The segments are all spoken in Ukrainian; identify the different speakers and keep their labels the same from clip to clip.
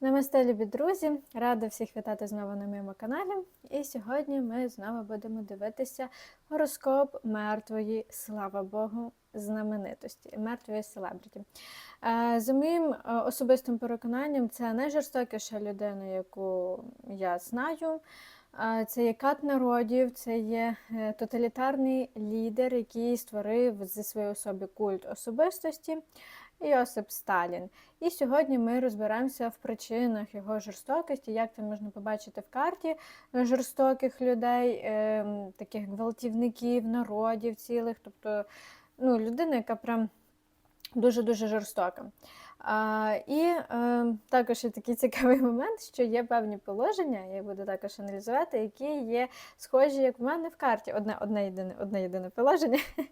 Speaker 1: Намасте, любі друзі! Рада всіх вітати знову на моєму каналі. І сьогодні ми знову будемо дивитися гороскоп мертвої, слава Богу, знаменитості, мертвої селебриті. Е, За моїм е, особистим переконанням, це найжорстокіша людина, яку я знаю. Е, Це є кат народів, це є тоталітарний лідер, який створив зі своєї особи культ особистості. Йосип Сталін. І сьогодні ми розберемося в причинах його жорстокості, як це можна побачити в карті жорстоких людей, ем, таких гвалтівників, народів цілих, тобто ну, людина, яка прям дуже-дуже жорстока. І е, також є такий цікавий момент, що є певні положення, я буду також аналізувати, які є схожі, як в мене в карті. Одне одне єдине одне єдине положення.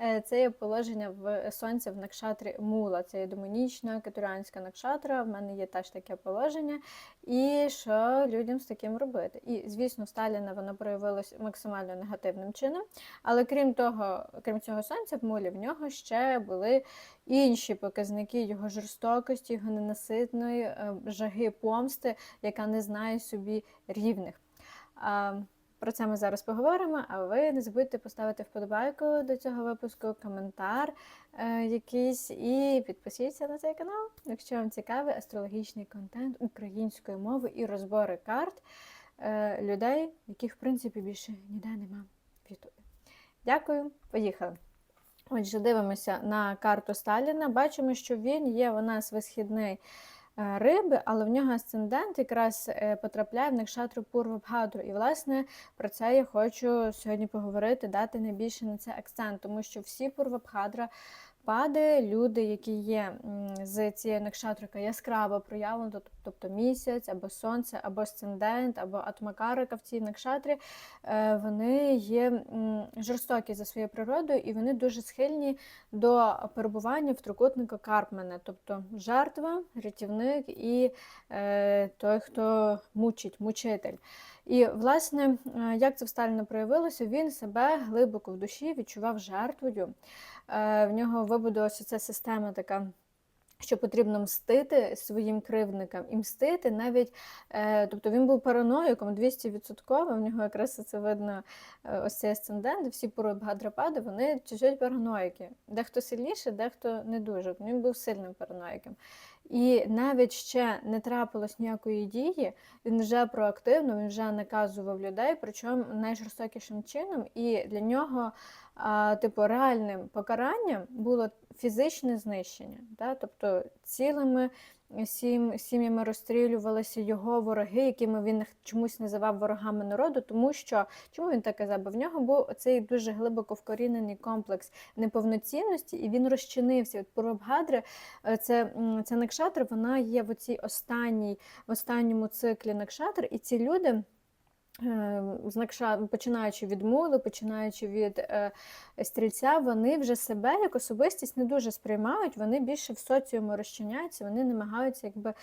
Speaker 1: Е, Це є положення в сонця в накшатрі мула. Це є демонічна кетуріанська накшатра. В мене є теж таке положення. І що людям з таким робити? І, звісно, Сталіна воно проявилось максимально негативним чином. Але крім того, крім цього сонця, в мулі в нього ще були інші показники його жорстокості, його ненаситної е, жаги помсти, яка не знає собі рівних. Про це ми зараз поговоримо. А ви не забудьте поставити вподобайку до цього випуску, коментар е, якийсь і підпишіться на цей канал, якщо вам цікавий астрологічний контент українською мовою і розбори карт е, людей, яких в принципі більше ніде нема в Ютубі. Дякую, поїхали. Отже, дивимося на карту Сталіна. Бачимо, що він є у нас висхідний е, риби, але в нього асцендент якраз е, потрапляє в Некшатру Пурвабгадру. І, власне, про це я хочу сьогодні поговорити, дати найбільше на це акцент, тому що всі Пурвабхадра пади, люди, які є з цією накшатрика яскраво проявлено, тобто місяць, або сонце, або асцендент, або атмакарика в цій накшатрі, е, вони є жорстокі за своєю природою і вони дуже схильні до перебування в трикутнику Карпмена, тобто жертва, рятівник і е, той, хто мучить, мучитель. І, власне, е, як це в Сталіна проявилося, він себе глибоко в душі відчував жертвою. Е, В нього вибудувалася ця система така. Що потрібно мстити своїм кривдникам і мстити навіть, е, тобто він був параноїком 200%, в нього якраз це видно ось цей асцендент, всі Бгадрапади, вони чуть-чуть параноїки. Дехто сильніше, дехто не дуже. Він був сильним параноїком. І навіть ще не трапилось ніякої дії, він вже проактивно, він вже наказував людей, причому найжорстокішим чином. І для нього, типу, реальним покаранням було фізичне знищення. Да? Тобто цілими сім, сім'ями розстрілювалися його вороги, якими він чомусь називав ворогами народу, тому що чому він так казав? Бо в нього був цей дуже глибоко вкорінений комплекс неповноцінності, і він розчинився. От Пурабгадри, е, це, м, ця Накшатра, вона є в цій останній, в останньому циклі Накшатр, і ці люди. Е, з Накша- починаючи від мули, починаючи від е, стрільця, вони вже себе як особистість не дуже сприймають, вони більше в соціуму розчиняються, вони намагаються якби.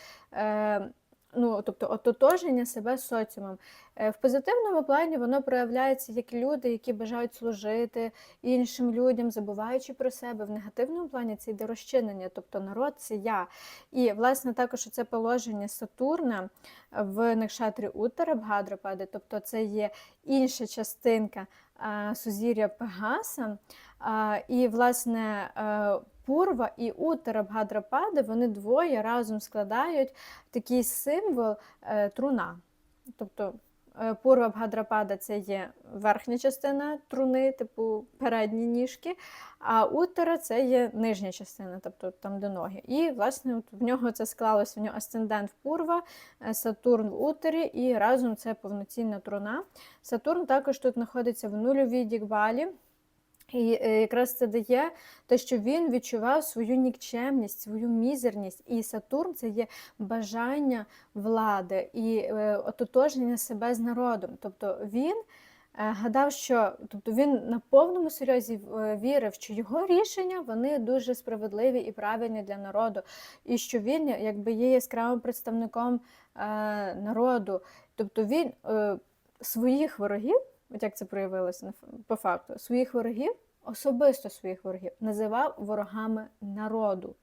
Speaker 1: Ну, тобто ототожнення себе соціумом. Е, В позитивному плані воно проявляється як люди, які бажають служити іншим людям, забуваючи про себе. В негативному плані це йде розчинення, тобто народ це я. І, власне, також це положення Сатурна в Накшатрі Уттара Бгадрапади, тобто це є інша частинка сузір'я Пегаса. І, власне, е, Пурва і Уттара Бгадрапади, вони двоє разом складають такий символ е, труна. Тобто е, Пурва Бгадрапада це є верхня частина труни, типу передні ніжки, а Уттара це є нижня частина, тобто там де ноги. І, власне, от в нього це склалося, в нього асцендент в Пурва, е, Сатурн в Утері, і разом це повноцінна труна. Сатурн також тут знаходиться в нульовій дікбалі. І е, якраз це дає те, що він відчував свою нікчемність, свою мізерність. І Сатурн це є бажання влади і е, ототожнення себе з народом. Тобто він е, гадав, що тобто він на повному серйозі вірив, що його рішення вони дуже справедливі і правильні для народу, і що він якби є яскравим представником народу. Тобто він своїх ворогів. От як це проявилося по факту, своїх ворогів, особисто своїх ворогів, називав ворогами народу.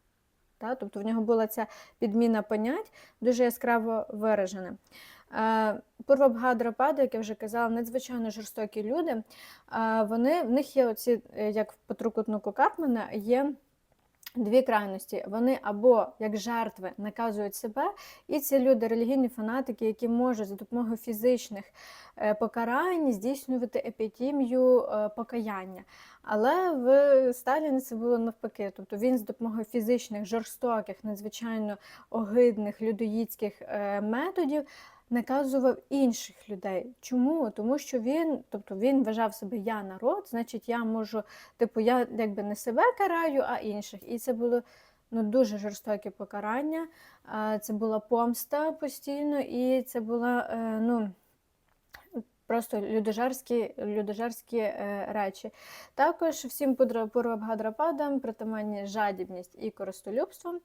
Speaker 1: Та? Тобто в нього була ця підміна понять дуже яскраво виражена. Е, Пурвабгадрапади, як я вже казала, надзвичайно жорстокі люди. Е, Вони, в них є оці, е, як по трикутнику Карпмана, є дві крайності. Вони або як жертви наказують себе, і це люди, релігійні фанатики, які можуть за допомогою фізичних е, покарань здійснювати епітімію е, покаяння. Але в Сталіні це було навпаки. Тобто він з допомогою фізичних, жорстоких, надзвичайно огидних людоїдських е, методів наказував інших людей. Чому? Тому що він, тобто він вважав себе я народ, значить, я можу, типу, я якби не себе караю, а інших. І це було ну, дуже жорстоке покарання. Це була помста постійно, і це була е, ну. Просто людожерські, людожерські е, речі. Також всім Пурвабгадрападам притаманні жадібність і користолюбство.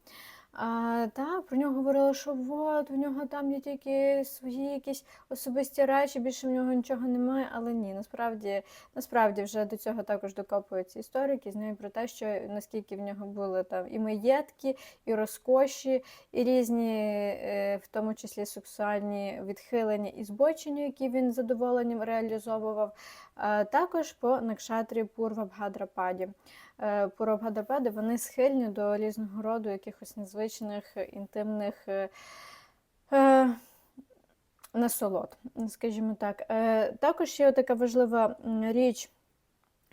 Speaker 1: А, Так, про нього говорили, що от, в нього там є тільки свої якісь особисті речі, більше в нього нічого немає, але ні, насправді насправді вже до цього також докопуються історики, знають про те, що наскільки в нього були там і маєтки, і розкоші, і різні, е, в тому числі сексуальні відхилення і збочення, які він задоволенням реалізовував. А, Також по Накшатрі Пурвабгадрападі. Е, Пурабгадрапади, вони схильні до різного роду якихось незвичних інтимних е, е, насолод, скажімо так. Е, Також є така важлива річ.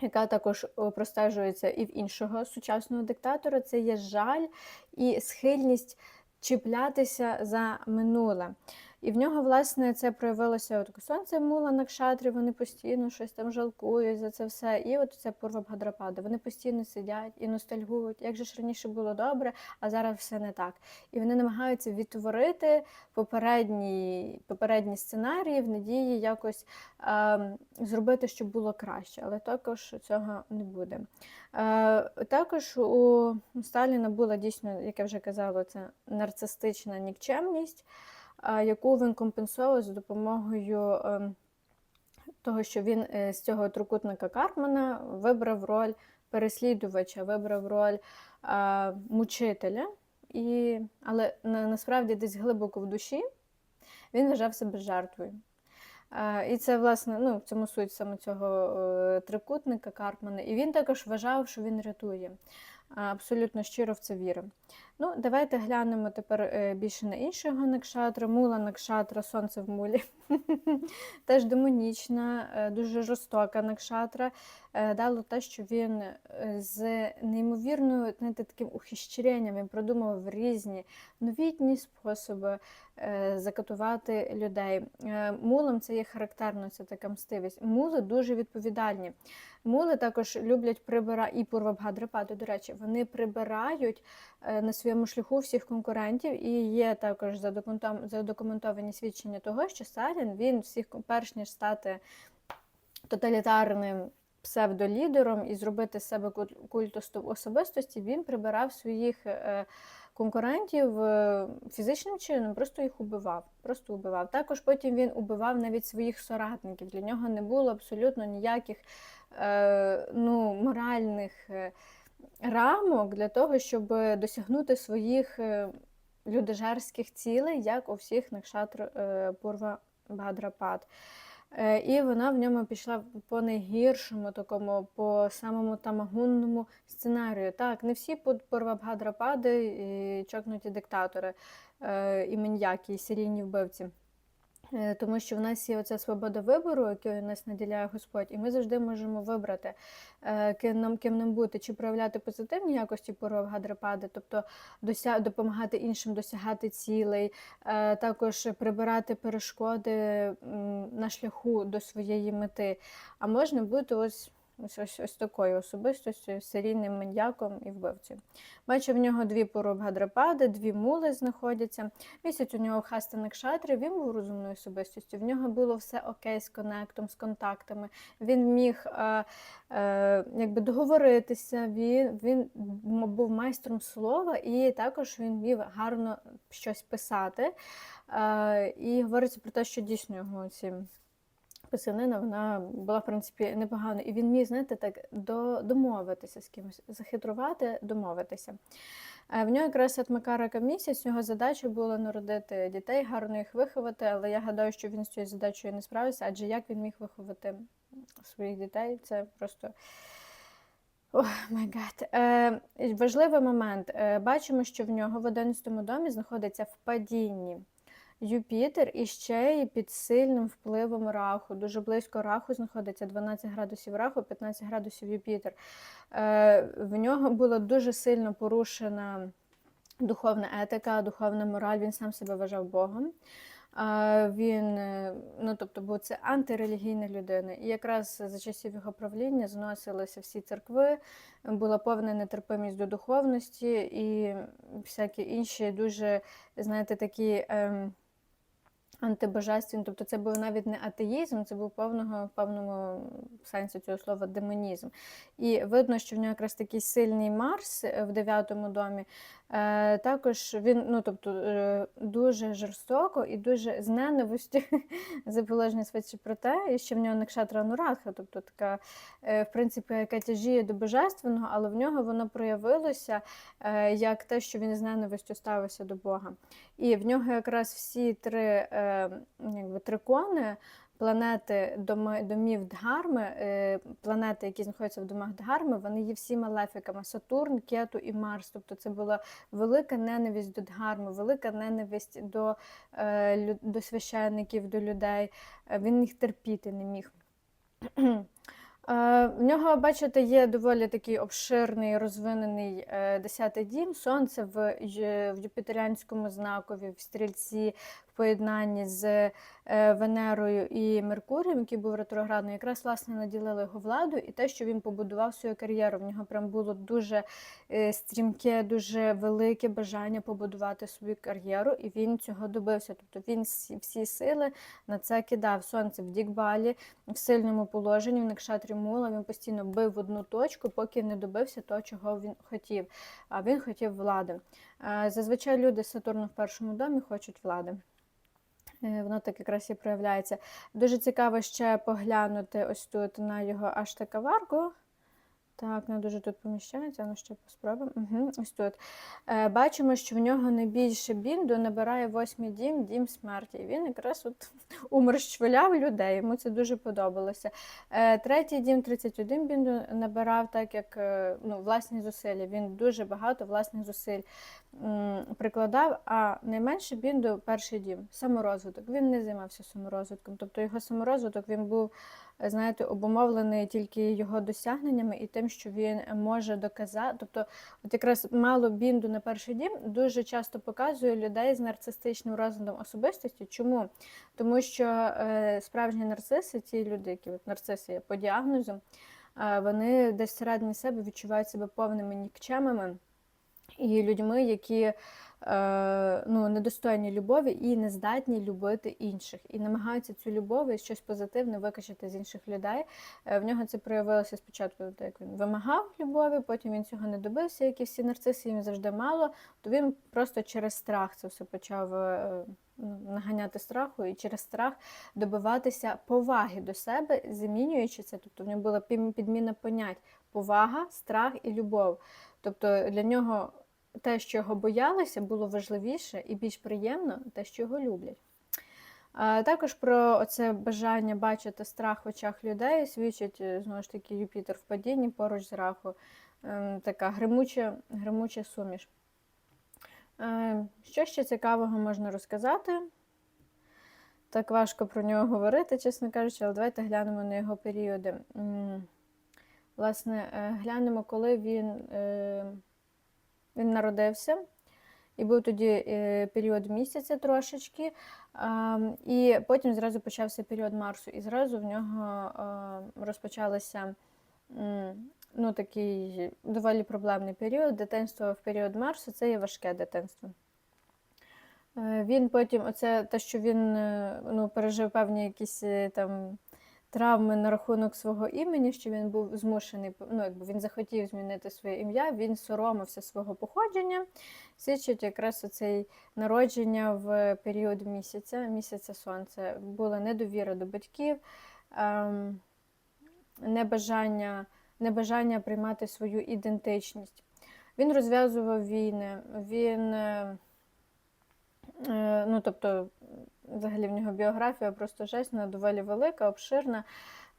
Speaker 1: Яка також простежується і в іншого сучасного диктатора, це є жаль і схильність чіплятися за минуле. І в нього, власне, це проявилося от сонце мула на кшатрі, вони постійно щось там жалкують за це все. І от це Пурвабгадрапада. Вони постійно сидять і ностальгують, як же ж раніше було добре, а зараз все не так. І вони намагаються відтворити попередні попередні сценарії в надії якось е, зробити, щоб було краще, але також цього не буде. Е, Також у Сталіна була дійсно, як я вже казала, це нарцистична нікчемність яку він компенсував за допомогою ем, того, що він е, з цього трикутника Кармана вибрав роль переслідувача, вибрав роль мучителя, І, але насправді десь глибоко в душі він вважав себе жертвою. І це, власне, ну, в цьому суть саме цього е, трикутника Карпмана. І він також вважав, що він рятує. Абсолютно щиро в це вірив. Ну, Давайте глянемо тепер е, більше на іншого накшатра. Мула накшатра, сонце в мулі. Теж демонічна, е, дуже жорстока накшатра. Е, дало те, що він з неймовірною знаєте, таким ухищренням він продумав різні новітні способи закатувати людей. Мулам це є характерно, це така мстивість. Мули дуже відповідальні. Мули також люблять прибирати і Пурвабгадрападу, до речі, вони прибирають на своєму шляху всіх конкурентів, і є також задокументовані свідчення того, що Сталін він всіх перш ніж стати тоталітарним псевдолідером і зробити з себе культ особистості, він прибирав своїх. Е, конкурентів е, фізичним чином просто їх убивав. Просто убивав. Також потім він убивав навіть своїх соратників. Для нього не було абсолютно ніяких е, ну, моральних рамок для того, щоб досягнути своїх е, людожерських цілей, як у всіх Накшатр е, Пурва Бадрапад. Е, і вона в ньому пішла по найгіршому, такому, по самому тамагунному сценарію. Так, не всі порвабгадрапади і чокнуті диктатори і маньяки, і серійні вбивці. Е, тому що в нас є оця свобода вибору, якою нас наділяє Господь, і ми завжди можемо вибрати, е, ким нам ким нам бути, чи проявляти позитивні якості порог гадрипади, тобто дося... допомагати іншим досягати цілей, е, також прибирати перешкоди на шляху до своєї мети. А можна бути ось. Ось ось ось такою особистостю, серійним маньяком і вбивцем. Бачу, в нього дві поробгадрапади, дві мули знаходяться. Місяць у нього хастаник шатри, він був розумною особистістю. В нього було все окей з конектом, з контактами. Він міг е, е, якби договоритися, він він був майстром слова, і також він міг гарно щось писати. Е, І говориться про те, що дійсно його ці писанина вона була, в принципі, непогана. І він міг, знаєте, так до, домовитися з кимось, захитрувати, домовитися. Е, В нього якраз от Макарика місяць, його задача була народити дітей, гарно їх виховати, але я гадаю, що він з цією задачею не справився, адже як він міг виховати своїх дітей, це просто. Ох, май. Е, важливий момент. Е, бачимо, що в нього в 11 домі знаходиться в падінні Юпітер і ще й під сильним впливом раху. Дуже близько раху знаходиться 12 градусів раху, 15 градусів Юпітер. Е, в нього була дуже сильно порушена духовна етика, духовна мораль. Він сам себе вважав Богом. А Він, е, ну тобто, був це антирелігійна людина. І якраз за часів його правління зносилися всі церкви, була повна нетерпимість до духовності і всякі інші дуже, знаєте, такі. Ем, антибожественні, тобто це був навіть не атеїзм, це був повного, в повному сенсі цього слова демонізм. І видно, що в нього якраз такий сильний Марс е, в дев'ятому домі. Е, також він ну, тобто, е, дуже жорстоко і дуже з ненавистю заположення свідчить про те, що в нього Накшатра Нурадха, тобто така, е, в принципі, яка тяжіє до божественного, але в нього воно проявилося як те, що він з ненавистю ставився до Бога. І в нього якраз всі три якби, трикони, планети домів Дгарми, е, планети, які знаходяться в домах Дгарми, вони є всі малефіками: Сатурн, Кету і Марс. Тобто це була велика ненависть до Дгарми, велика ненависть до, е, до священників, до людей. Е, Він їх терпіти не міг. В нього, бачите, є доволі такий обширний, розвинений десятий дім. Сонце в Юпітеріанському знакові, в стрільці, поєднанні з е, Венерою і Меркурієм, який був ретроградний, якраз власне наділило його владу і те, що він побудував свою кар'єру. В нього прям було дуже е, стрімке, дуже велике бажання побудувати свою кар'єру, і він цього добився. Тобто він всі сили на це кидав. Сонце в Дікбалі, в сильному положенні, в Некшатрі Мула. Він постійно бив в одну точку, поки не добився того, чого він хотів. А він хотів влади. Зазвичай люди з Сатурну в першому домі хочуть влади. Е, Воно так якраз і проявляється. Дуже цікаво ще поглянути ось тут на його аштакаварку. Так, не дуже тут поміщається, ну ще спробуємо. Угу, ось тут. Е, бачимо, що в нього найбільше бінду набирає восьмий дім, дім смерті. І він якраз от умерщвляв людей. Йому це дуже подобалося. Е, третій дім 31 бінду набирав, так як е, ну, власні зусилля. Він дуже багато власних зусиль м, прикладав, а найменше бінду перший дім саморозвиток. Він не займався саморозвитком. Тобто його саморозвиток він був, знаєте, обумовлений тільки його досягненнями і тим, що він може доказати. Тобто, от якраз мало бінду на перший дім дуже часто показує людей з нарцистичним розладом особистості. Чому? Тому що е, справжні нарциси, ті люди, які от нарциси є по діагнозу, е, вони десь всередині себе відчувають себе повними нікчемами і людьми, які е, ну, недостойні любові і не здатні любити інших, і намагаються цю любов і щось позитивне викачати з інших людей. Е, в нього це проявилося спочатку, як він вимагав любові, потім він цього не добився, як і всі нарциси, їм завжди мало, то він просто через страх це все почав. е, Наганяти страху і через страх добиватися поваги до себе, замінюючи це. Тобто в нього була підміна понять повага, страх і любов. Тобто для нього те, що його боялися, було важливіше і більш приємно те, що його люблять. Також про оце бажання бачити страх в очах людей свідчить е, знову ж таки Юпітер в падінні поруч з раху. Ем, Така гримуча, гримуча суміш. Е, Що ще цікавого можна розказати? Так важко про нього говорити, чесно кажучи, але давайте глянемо на його періоди. Власне, е, глянемо, коли він, він народився. І був тоді е, період місяця трошечки, і потім зразу почався період Марсу, і зразу в нього розпочалося ну, такий доволі проблемний період. Дитинство в період Марсу це є важке дитинство. Е, Він потім, оце те, що він е, ну, пережив певні якісь там травми на рахунок свого імені, що він був змушений, ну, якби він захотів змінити своє ім'я, він соромився свого походження. Свідчить якраз оцей народження в період місяця, місяця сонця. Була недовіра до батьків, ем, небажання, небажання приймати свою ідентичність. Він розв'язував війни, він, е, е, ну тобто, взагалі в нього біографія просто жесть, вона доволі велика, обширна.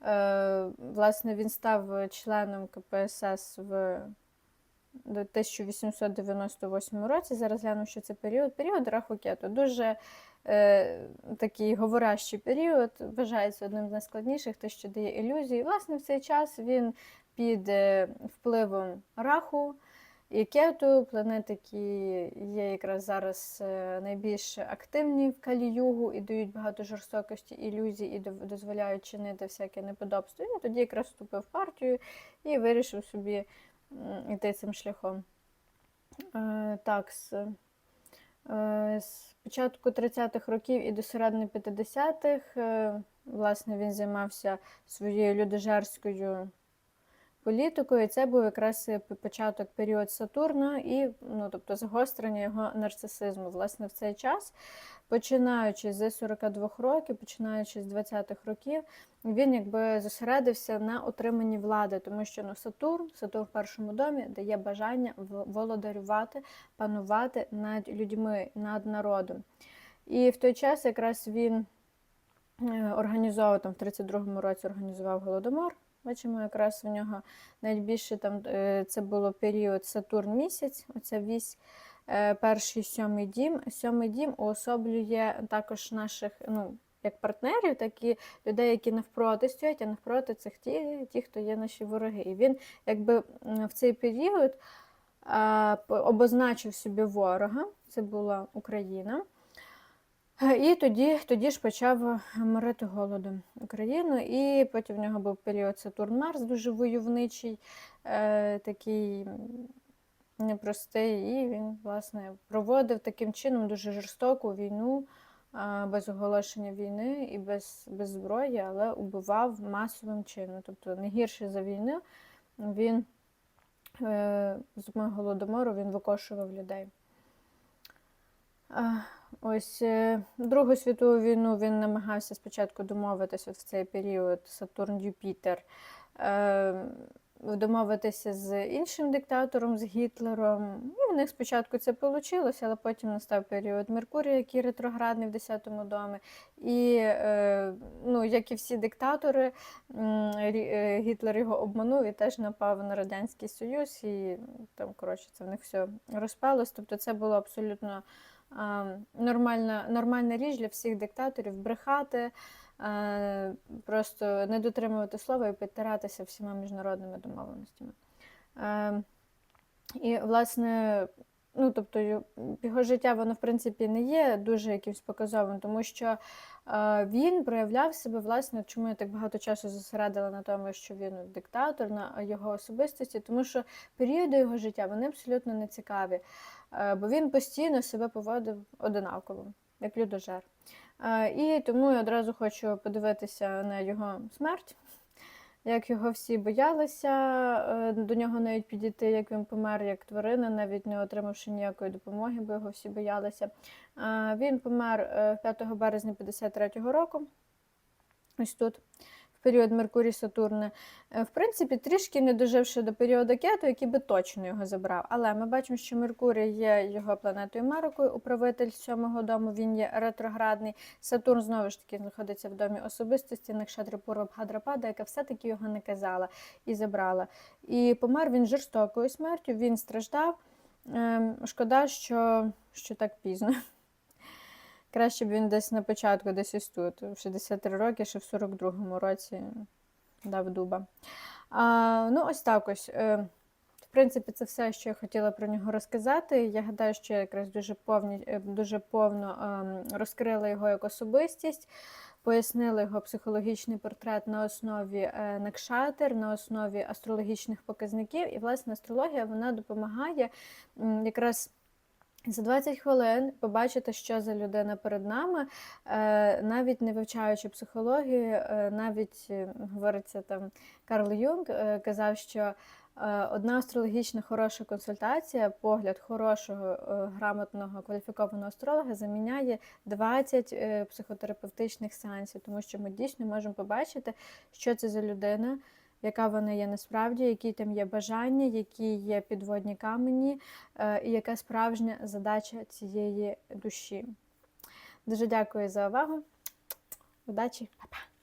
Speaker 1: Е, Власне, він став членом КПСС в 1898 році. Зараз гляну, що це період. Період Рахукету. Дуже е, такий говорящий період, вважається одним з найскладніших, те, що дає ілюзії. Власне, в цей час він під е, впливом раху кету, планет, які є якраз зараз е, найбільш активні в Калі-Югу і дають багато жорстокості, ілюзій і дозволяють чинити всяке неподобство. Він тоді якраз вступив в партію і вирішив собі йти цим шляхом. Е, Так, з, е, початку 30-х років і до середини 50-х, е, власне, він займався своєю людожерською політикою. Це був якраз е, початок період Сатурна і ну, тобто загострення його нарцисизму. Власне, в цей час, починаючи з 42 років, починаючи з 20-х років, він якби зосередився на отриманні влади, тому що ну, Сатурн, Сатурн в першому домі дає бажання володарювати, панувати над людьми, над народом. І в той час якраз він е, організовував там в 32-му році організував голодомор. Бачимо, якраз в нього найбільше там е, це було період Сатурн місяць, оця вісь, е, перший сьомий дім. Сьомий дім уособлює також наших ну, як партнерів, так і людей, які навпроти стоять, а навпроти цих ті, ті, хто є наші вороги. І він якби в цей період а, обозначив собі ворога, це була Україна. Е, І тоді, тоді ж почав морити голодом Україну, і потім в нього був період Сатурн-Марс, дуже войовничий, е, такий непростий, і він, власне, проводив таким чином дуже жорстоку війну, е, без оголошення війни і без, без зброї, але убивав масовим чином. Тобто не гірше за війну він е, з голодомору він викошував людей. Ось е, Другу світову війну він намагався спочатку домовитися в цей період Сатурн-Юпітер, е, домовитися з іншим диктатором, з Гітлером. І в них спочатку це вийшло, але потім настав період Меркурія, який ретроградний в 10-му домі. І, е, ну, як і всі диктатори, Гітлер його обманув і теж напав на Радянський Союз, і там, коротше, це в них все розпалось. Тобто це було абсолютно нормальна, нормальна річ для всіх диктаторів брехати, просто не дотримувати слова і підтиратися всіма міжнародними домовленостями. І, власне, ну, тобто, його життя, воно, в принципі, не є дуже якимось показовим, тому що а, він проявляв себе, власне, чому я так багато часу зосередила на тому, що він диктатор, на його особистості, тому що періоди його життя вони абсолютно не цікаві. Е, бо він постійно себе поводив одинаково, як людожер. Е, І тому я одразу хочу подивитися на його смерть, як його всі боялися е, до нього навіть підійти, як він помер, як тварина, навіть не отримавши ніякої допомоги, бо його всі боялися. Е, Він помер е, 5 березня 53-го року. Ось тут. Період Меркурій Сатурна. Е, В принципі, трішки не доживши до періоду кету, який би точно його забрав. Але ми бачимо, що Меркурій є його планетою Марокою, управитель сьомого дому, він є ретроградний. Сатурн знову ж таки знаходиться в домі особистості Накшатри Пурва Бхадрапада, яка все-таки його не казала і забрала. І помер він жорстокою смертю, він страждав. Ем, Шкода, що, що так пізно. Краще б він десь на початку, десь ось тут, в 63 роки, ще в 42-му році дав дуба. А, ну, ось так ось. Е, в принципі, це все, що я хотіла про нього розказати. Я гадаю, що я якраз дуже, повні, е, дуже повно ем, розкрила його як особистість, пояснила його психологічний портрет на основі е, накшатер, на основі астрологічних показників. І, власне, астрологія вона допомагає якраз. За 20 хвилин побачити, що за людина перед нами, е, навіть не вивчаючи психологію, е, навіть е, говориться там Карл Юнг казав, що Одна астрологічна хороша консультація, погляд хорошого, грамотного, кваліфікованого астролога заміняє 20 е, психотерапевтичних сеансів, тому що ми дійсно можемо побачити, що це за людина, яка вона є насправді, які там є бажання, які є підводні камені, е, і яка справжня задача цієї душі. Дуже дякую за увагу. Удачі, Па-па!